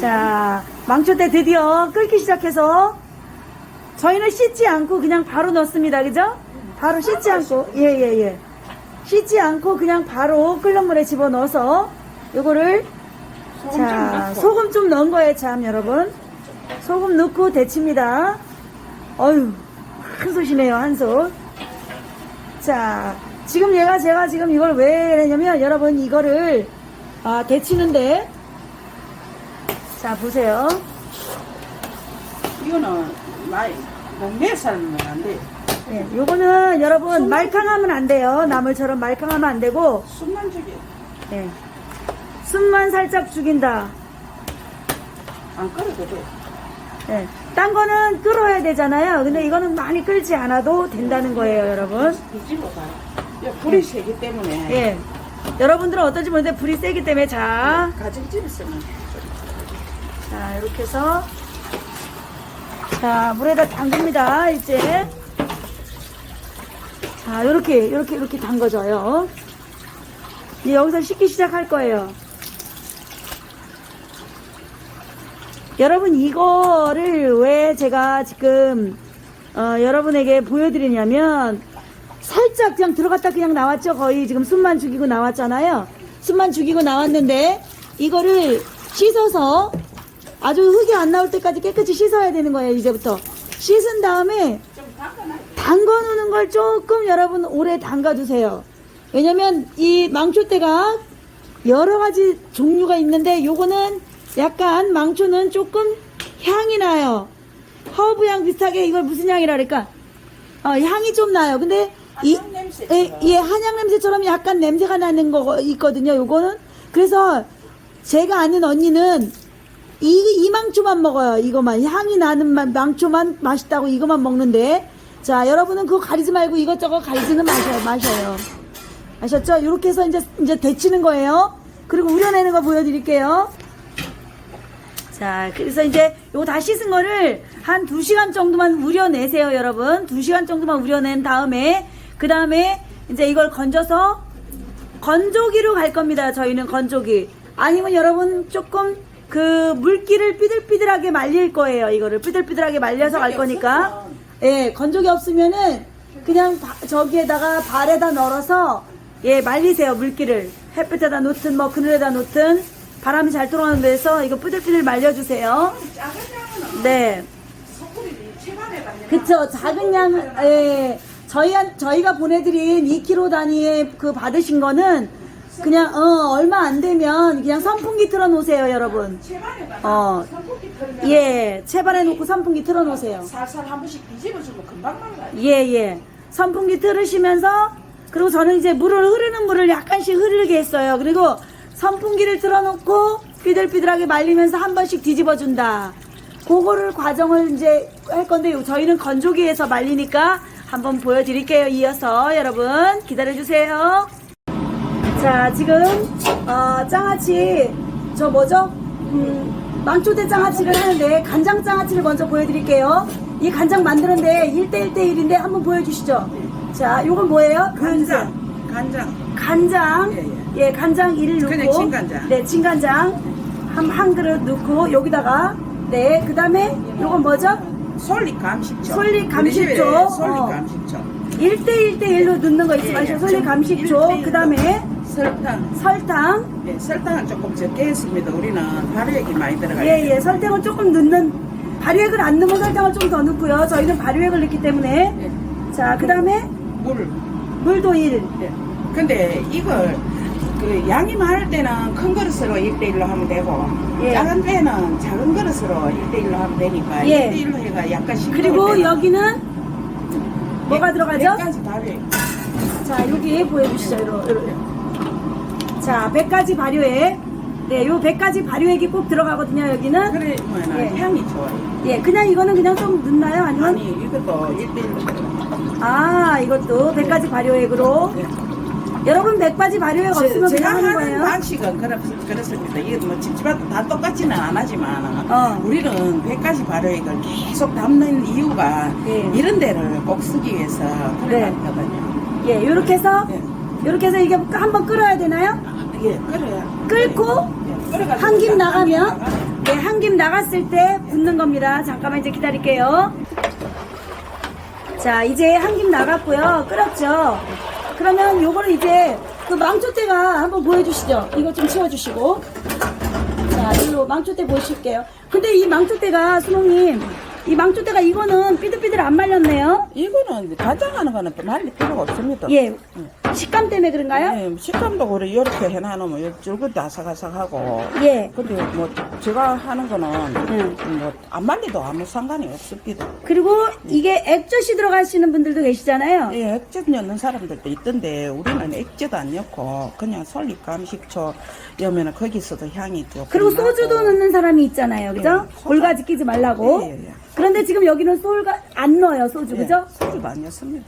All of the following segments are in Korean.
자, 망초대 드디어 끓기 시작해서 저희는 씻지 않고 그냥 바로 넣습니다. 그죠? 바로 씻지 않고, 예, 예, 예. 씻지 않고 그냥 바로 끓는 물에 집어 넣어서 요거를 자, 소금 좀 넣은 거예요, 참, 여러분. 소금 넣고 데칩니다. 어휴, 큰 솥이네요, 한 솥. 자, 지금 얘가 제가 지금 이걸 왜 했냐면, 여러분, 이거를, 아, 데치는데, 자, 보세요. 이거는 많이 동네 삶으면 안 돼. 예, 요거는 여러분, 말캉하면 안 돼요. 나물처럼 말캉하면 안 되고, 숨만 죽여. 예. 숨만 살짝 죽인다. 안 끓여도 돼. 예. 딴 거는 끓어야 되잖아요. 근데 이거는 많이 끓지 않아도 된다는 거예요, 여러분. 뒤집어 봐. 야, 불이 세기 때문에. 예. 여러분들은 어떨지 모르는데 불이 세기 때문에 자, 가정집에 쓰면. 자 이렇게 해서 자 물에다 담깁니다. 이제 자 이렇게 이렇게 이렇게 담궈져요. 이제 여기서 씻기 시작할 거예요. 여러분 이거를 왜 제가 지금 어, 여러분에게 보여드리냐면 살짝 그냥 들어갔다 그냥 나왔죠 거의 지금 숨만 죽이고 나왔잖아요 숨만 죽이고 나왔는데 이거를 씻어서 아주 흙이 안 나올 때까지 깨끗이 씻어야 되는 거예요 이제부터 씻은 다음에 담가 놓는 걸 조금 여러분 오래 담가 두세요 왜냐면 이 망초대가 여러 가지 종류가 있는데 요거는 약간 망초는 조금 향이 나요. 허브 향 비슷하게 이걸 무슨 향이라 그럴까? 어, 향이 좀 나요. 근데 이. 예, 예, 한약 냄새처럼 약간 냄새가 나는 거 있거든요. 요거는 그래서 제가 아는 언니는 이, 이 망초만 먹어요. 이거만 향이 나는 마- 망초만 맛있다고 이거만 먹는데 자 여러분은 그거 가리지 말고 이것저것 가리지는 마셔요. 마셔요. 아셨죠? 이렇게 해서 이제 이제 데치는 거예요. 그리고 우려내는 거 보여드릴게요. 자, 그래서 이제 요거 다 씻은 거를 한 2시간 정도만 우려내세요, 여러분. 2시간 정도만 우려낸 다음에, 그 다음에 이제 이걸 건져서 건조기로 갈 겁니다, 저희는 건조기. 아니면 여러분 조금 그 물기를 삐들삐들하게 말릴 거예요, 이거를. 삐들삐들하게 말려서 갈 거니까. 예, 건조기 없으면은 그냥 바- 저기에다가 발에다 널어서 예, 말리세요, 물기를. 햇빛에다 놓든 뭐 그늘에다 놓든 바람이 잘 들어가는 데서 이거 삐들삐들 말려주세요. 네. 그쵸. 작은 양, 예. 저희, 저희가 보내드린 2kg 단위의 그 받으신 거는 그냥, 어, 얼마 안 되면 그냥 선풍기 틀어 놓으세요, 여러분. 어. 예. 채반에 놓고 선풍기 틀어 놓으세요. 살살 한 번씩 뒤집어주면 금방 말라. 예, 예. 선풍기 틀으시면서, 그리고 저는 이제 물을, 흐르는 물을 약간씩 흐르게 했어요. 그리고 선풍기를 틀어 놓고 삐들삐들하게 말리면서 한 번씩 뒤집어 준다. 그거를 과정을 이제 할 건데, 저희는 건조기에서 말리니까 한번 보여드릴게요. 이어서 여러분 기다려주세요. 자, 지금, 어, 장아찌, 저 뭐죠? 음, 망초대 장아찌를 하는데, 간장 장아찌를 먼저 보여드릴게요. 이 간장 만드는데 1대1대1인데 한번 보여주시죠. 자, 요건 뭐예요? 간장. 간장. 간장. 예, 예, 간장 1을 넣고. 그냥 진간장. 네, 진간장. 한, 한 그릇 넣고, 여기다가. 네, 그 다음에 요건 뭐죠? 솔잎 감식초. 솔잎 감식초. 우리 집에 솔잎 어. 감식초. 1대1대1로 넣는 거 있지 예, 마시고, 예. 솔잎 감식초. 그 다음에 설탕. 설탕. 예, 설탕은 조금 적게 했습니다. 우리는 발효액이 많이 들어가요. 예, 예, 설탕을 조금 넣는, 발효액을 안 넣으면 설탕을 좀 더 넣고요. 저희는 발효액을 넣기 때문에. 예. 자, 그 다음에 물. 물도 1. 예. 근데 이걸 그 양이 많을 때는 큰 그릇으로 1대1로 하면 되고 예. 작은 때는 작은 그릇으로 1대1로 하면 되니까 예. 1대1로 해가 약간 싱거울 그리고 때는 여기는 뭐가 들어가죠? 100가지 발효. 자, 여기 보여주시죠. 이러. 자, 100가지 발효액. 네, 요 100가지 발효액이 꼭 들어가거든요, 여기는. 그래 뭐나 예. 향이 좋아요. 예, 그냥 이거는 그냥 좀 넣나요? 아니면? 아니 이것도 1대1로 아, 이것도 100가지 발효액으로. 여러분, 100가지 발효액 없으면 제 가 그냥 하는 하는 거예요. 방식은 그렇, 그렇습니다. 이게 뭐 집집마다 다 똑같지는 안 하지만 어. 우리는 100가지 발효액을 계속 담는 이유가 예. 이런 데를 꼭 쓰기 위해서 네. 그래놨거든요. 예, 요렇게 해서, 예. 요렇게 해서 이게 한번 끓어야 되나요? 예, 끓어야. 끓고, 예, 끓여가지고 한김한 나가면, 네, 김 나갔을 때 붓는 겁니다. 잠깐만 이제 기다릴게요. 자, 이제 한 김 나갔고요. 끓었죠? 그러면 요거를 이제 그 망초대가 한번 보여주시죠. 이거 좀 치워주시고. 자, 일로 망초대 보실게요. 근데 이 망초대가, 수롱님, 이 망초대가 이거는 삐들삐들 안 말렸네요. 이거는 간장하는 거는 또 말릴 필요가 없습니다. 예. 식감 때문에 그런가요? 네, 식감도 그래 이렇게 해놔놓으면 줄긋이 아삭아삭하고 예. 근데 뭐 제가 하는 거는 음. 뭐안 말리도 아무 상관이 없습니다. 그리고 이게 액젓이 들어가시는 분들도 계시잖아요. 예, 액젓 넣는 사람들도 있던데 우리는 액젓 안 넣고 그냥 솔잎감 식초 넣으면 거기서도 향이 또 그리고. 소주도 넣는 사람이 있잖아요. 그죠? 예, 소주. 골가지 끼지 말라고. 예, 예, 예. 그런데 지금 여기는 솔가 안 넣어요, 소주. 예, 그죠? 소주도 안 넣습니다.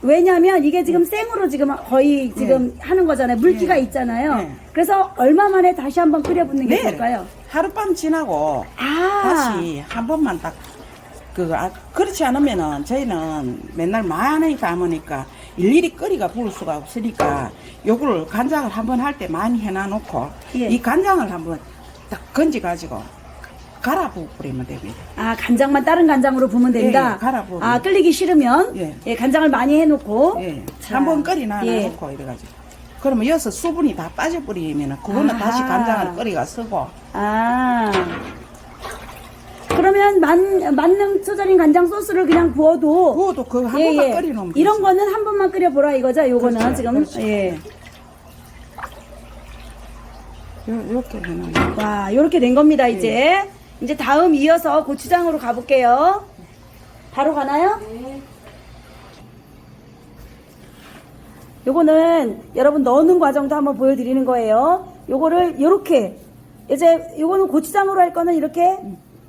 왜냐면 이게 지금 생으로 지금 거의 지금 하는 거잖아요. 물기가 예. 있잖아요. 예. 그래서 얼마 만에 다시 한번 끓여붓는 게 네. 좋을까요? 하룻밤 지나고 아. 다시 한 번만 딱, 그, 아, 그렇지 않으면은 저희는 맨날 많이 담으니까 일일이 끓이가 부을 수가 없으니까 요거를 간장을 한번 할 때 많이 해놔놓고 예. 이 간장을 한번 딱 건져가지고 갈아 부어 뿌리면 됩니다. 아, 간장만 다른 간장으로 부으면 된다. 예, 예, 갈아 부으면. 아, 끓이기 싫으면 예. 예, 간장을 많이 해놓고 예. 자, 한번 끓이나 예. 놓고 이래가지고. 그러면 여기서 수분이 다 빠져버리면은 그거는 아하. 다시 간장을 끓이가 쓰고 아. 그러면 만, 만능 초절인 간장 소스를 그냥 부어도 그것도 그한 번만 끓여놓으면 이런 되지. 거는 한 번만 끓여보라 이거죠? 요거는 그렇죠, 지금 그렇죠. 예. 요, 이렇게 해놓으면 와, 요렇게 된 겁니다, 예. 이제. 이제 다음 이어서 고추장으로 가볼게요. 바로 가나요? 요거는 여러분 넣는 과정도 한번 보여드리는 거예요. 요거를 요렇게 이제 요거는 고추장으로 할 거는 이렇게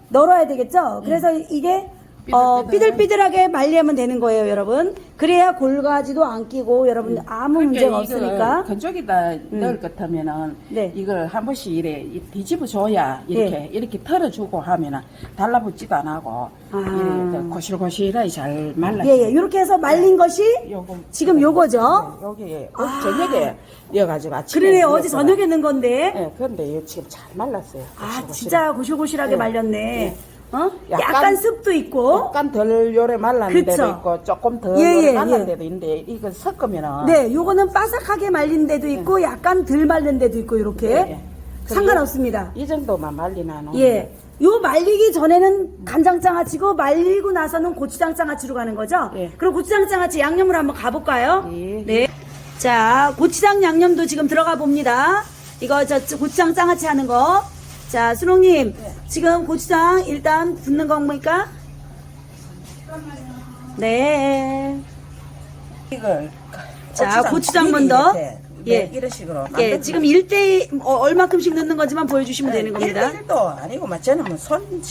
널어야 되겠죠? 그래서 이게 어, 삐들삐들하게 말리면 되는 거예요, 여러분. 그래야 골가지도 안 끼고 여러분 아무 문제가 없으니까. 건조기다 넣을 것 같으면은 네. 이걸 한 번씩 이래 이- 뒤집어 줘야 이렇게 네. 이렇게 털어주고 하면은 달라붙지도 안 하고 아. 이래 고실고실하게 잘 말라. 예, 예. 이렇게 해서 말린 것이 요거 지금 요거죠. 여기 어, 저녁에 이어가지고 아침에. 그러네, 어제. 저녁에 넣은 건데. 예, 그런데 이거 지금 잘 말랐어요. 아, 고실고실. 진짜 고실고실하게 예. 말렸네. 어? 약간, 약간 습도 있고. 약간 덜 요래 말랐는 그쵸. 데도 있고 조금 덜 예, 요래 예, 말랐는 예. 데도 있는데 이거 섞으면은 네, 요거는 바삭하게 말린 데도 있고, 약간 덜 말린 데도 있고, 이렇게. 예, 예. 상관없습니다. 이 정도만 말리나 놓으면 예. 요 말리기 전에는 간장 장아찌고, 말리고 나서는 고추장 장아찌로 가는 거죠? 예. 그럼 고추장 장아찌 양념으로 한번 가볼까요? 예. 네. 자, 고추장 양념도 지금 들어가 봅니다. 이거 저 고추장 장아찌 하는 거. 자, 수롱님, 네. 지금 고추장 일단 붓는 겁니까? 네. 이걸 자, 고추장 먼저. 예. 예. 이런 식으로 예, 지금 1대 어, 얼마큼씩 넣는 건지만 보여주시면 되는 겁니다. 1도 아니고 막 저는 뭐손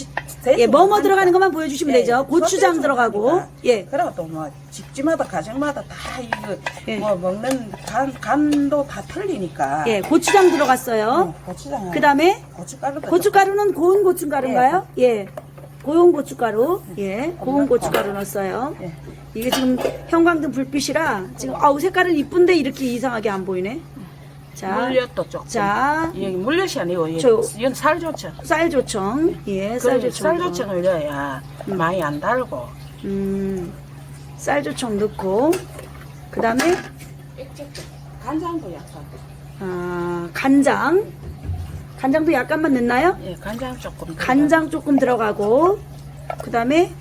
예, 뭐뭐 들어가는 것만 보여주시면 되죠. 고추장 들어가고, 예. 그리고 또 뭐 집집마다 가정마다 다 이거 예. 뭐 먹는 간, 간도 다 틀리니까 예, 고추장 들어갔어요. 응, 고추장 그 다음에 고춧가루도 고춧가루는 고운 고춧가루인가요? 예. 고운 고춧가루. 예. 고운 고춧가루 넣었어요. 예. 이게 지금 형광등 불빛이라 지금 아우 색깔은 이쁜데 이렇게 이상하게 안 보이네. 자. 물엿도 조금 자. 여기 물엿이 아니고 저- 이건 쌀조청 쌀조청. 예, 쌀조청. 쌀조청을 넣어야 많이 안 달고 음. 쌀조청 넣고 그 다음에 간장도 약간 아, 간장. 간장도 약간만 넣나요? 예 간장 조금 간장 조금 들어가고 그 다음에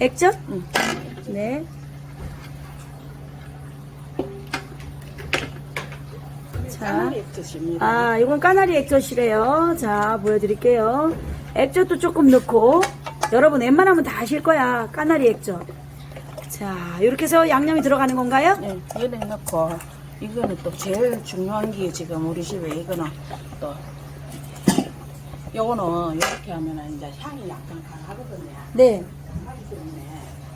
액젓? 응. 네. 자. 아, 이건 까나리 액젓이래요. 자, 보여드릴게요. 액젓도 조금 넣고, 여러분 웬만하면 다 아실 거야. 까나리 액젓. 자, 이렇게 해서 양념이 들어가는 건가요? 예, 얘는 넣고 이거는 또 제일 중요한 게 지금 우리 집에 이거는 또 요거는 이렇게 하면은 이제 향이 약간 강하거든요. 네. 하기 때문에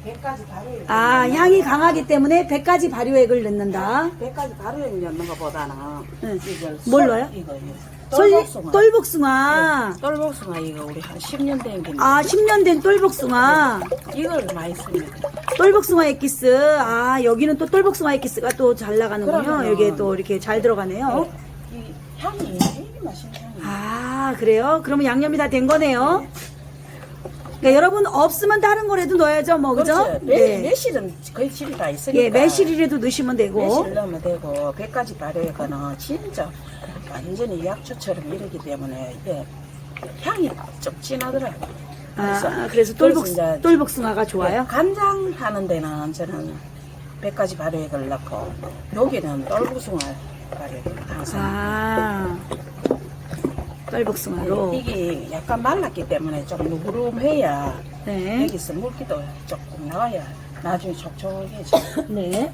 100가지 발효액 아, 향이 강하기 때문에 100가지 발효액을 넣는다. 100가지 발효액 넣는 것보다는 응. 이걸 뭘 sol- 넣어요? 이거 솔, 똘복숭아. 똘복숭아. 똘복숭아 이거 우리 한 10년 된 게. 아, 10년 된 똘복숭아. 이걸 많이 씁니다. 똘복숭아 액기스. 아, 여기는 또 똘복숭아 액기스가 또 잘 나가는군요. 그러면은- 여기에 또 이렇게 잘 들어가네요. 이 향이 되게 맛있는 향이. 아, 그래요? 그러면 양념이 다 된 거네요. 그러니까 여러분 없으면 다른 거라도 넣어야죠, 뭐 그죠? 그렇죠. 매, 매실은 거의 집에 다 있으니까. 예, 매실이라도 넣으시면 되고. 매실 넣으면 되고, 100가지 발효액은 진짜 완전히 약초처럼 이러기 때문에 이게 향이 좀 진하더라고요. 아, 그래서 똘복 이제 똘복숭아가 좋아요. 간장 하는 데는 저는 100가지 발효액을 넣고, 여기는 똘복숭아 발효액을 항상. 아, 똘복숭아로. 이게 약간 말랐기 때문에 좀 누구름해야 네. 여기서 물기도 조금 나와야 나중에 촉촉해져. 네.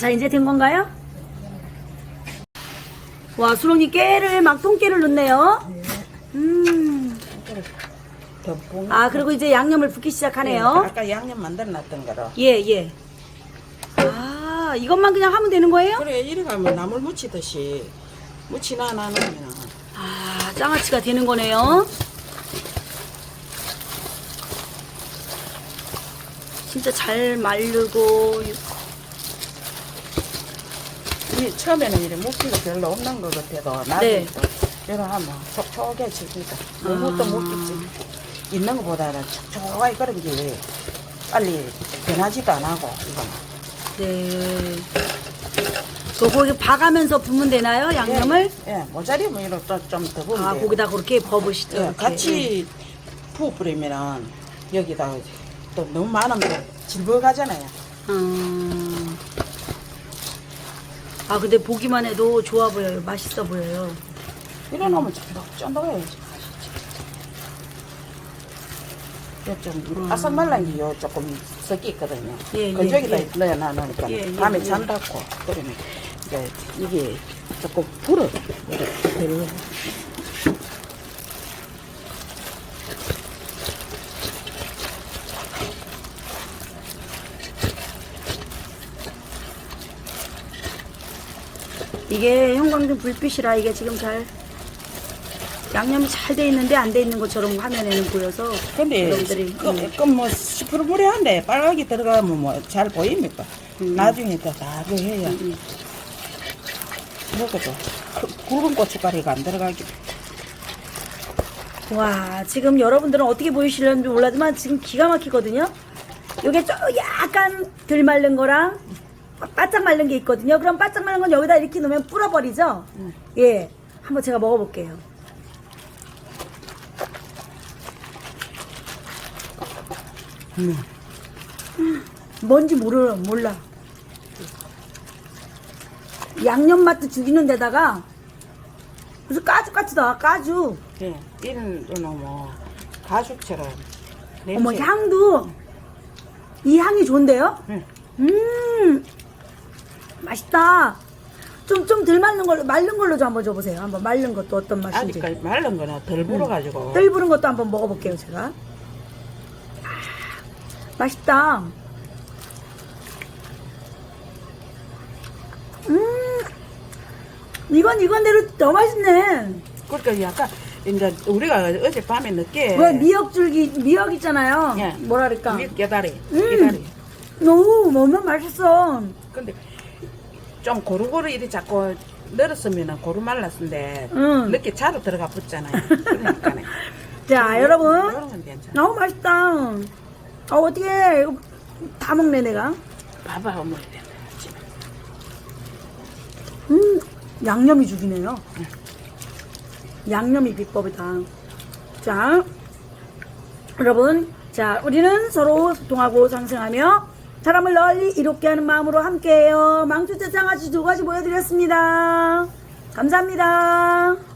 자, 이제 된 건가요? 와, 수롱이 깨를 막 통깨를 넣네요. 음. 덤풍. 아, 그리고 이제 양념을 붓기 시작하네요. 아까 양념 만들어 놨던 거로. 예, 예. 아, 이것만 그냥 하면 되는 거예요? 그래 이래 가면 나물 무치듯이 무치나 안 하면 아, 장아찌가 되는 거네요. 진짜 잘 마르고 이 처음에는 이래 물기가 별로 없는 것 같아도 나중에 네. 또 이래 하면 촉촉해집니다. 너무 또 아. 물기 있는 것보다는 촉촉하게 그런 게 빨리 변하지도 안 하고 이거는. 네. 그 고기 봐가면서 붓면 되나요? 양념을? 예, 예 모자리면 이렇게 좀더 부으면 아, 돼요. 거기다 그렇게 버무시죠. 예, 이렇게. 같이 푸 뿌리면은 여기다 또 너무 많으면 질퍽하잖아요. 음. 아, 근데 보기만 해도 좋아 보여요. 맛있어 보여요. 이래 놓으면 쫀득쫀득해야지. 좀 아삭말란 게요 조금 섞여 있거든요. 예, 예, 넣어 놔놓으니까 예, 예, 밤에 예. 잠닿고 그러면 이제 이게 조금 불어 이렇게 별로. 이게 형광등 불빛이라 이게 지금 잘 양념이 잘 돼 있는데 안 돼 있는 것처럼 화면에는 보여서 근데 여러분들이 음. 그뭐 시푸르무리한데 빨갛게 들어가면 뭐 잘 보입니까? 음. 나중에 또다그 해야 음. 먹어도 그- 굵은 고춧가루가 안 들어가기. 와 지금 여러분들은 어떻게 보이시려는지 몰라지만 지금 기가 막히거든요. 요게 좀 약간 덜 마른 거랑 바짝 마른 게 있거든요. 그럼 바짝 마른 건 여기다 이렇게 놓으면 불어버리죠? 예 한번 제가 먹어볼게요. 음. 뭔지 모르, 몰라 양념 맛도 죽이는 데다가 무슨 나와 까죽 예, 이런 뭐 가죽처럼 어머 냄새. 향도 이 향이 좋은데요? 응. 음 맛있다. 좀 좀 덜 말른 걸로 말른 걸로 좀 한번 줘보세요. 한번 말른 것도 어떤 맛인지. 아직까지 말른 거는 덜 불어가지고 뜰 부른 것도 한번 먹어볼게요 제가. 아, 맛있다. 이건 이건대로 더 맛있네. 그러니까 약간 이제 우리가 어제 밤에 늦게 왜 미역 줄기 미역 있잖아요. 예. 뭐랄까. 밑 깨다리 음. 깨다리 너무 먹으면 맛있어. 근데 좀 고루고루 이리 자꾸 늘었으면 고루 말랐는데 응. 늦게 차로 들어가 붙잖아요 그러니까네 자 여러분 너무 맛있다. 어, 어떻게 다 먹네 내가. 봐봐 어머니. 음 양념이 죽이네요. 양념이 비법이다. 자 여러분 자 우리는 서로 소통하고 상생하며 사람을 널리 이롭게 하는 마음으로 함께해요. 망주대 장아찌 두 가지 보여드렸습니다. 감사합니다.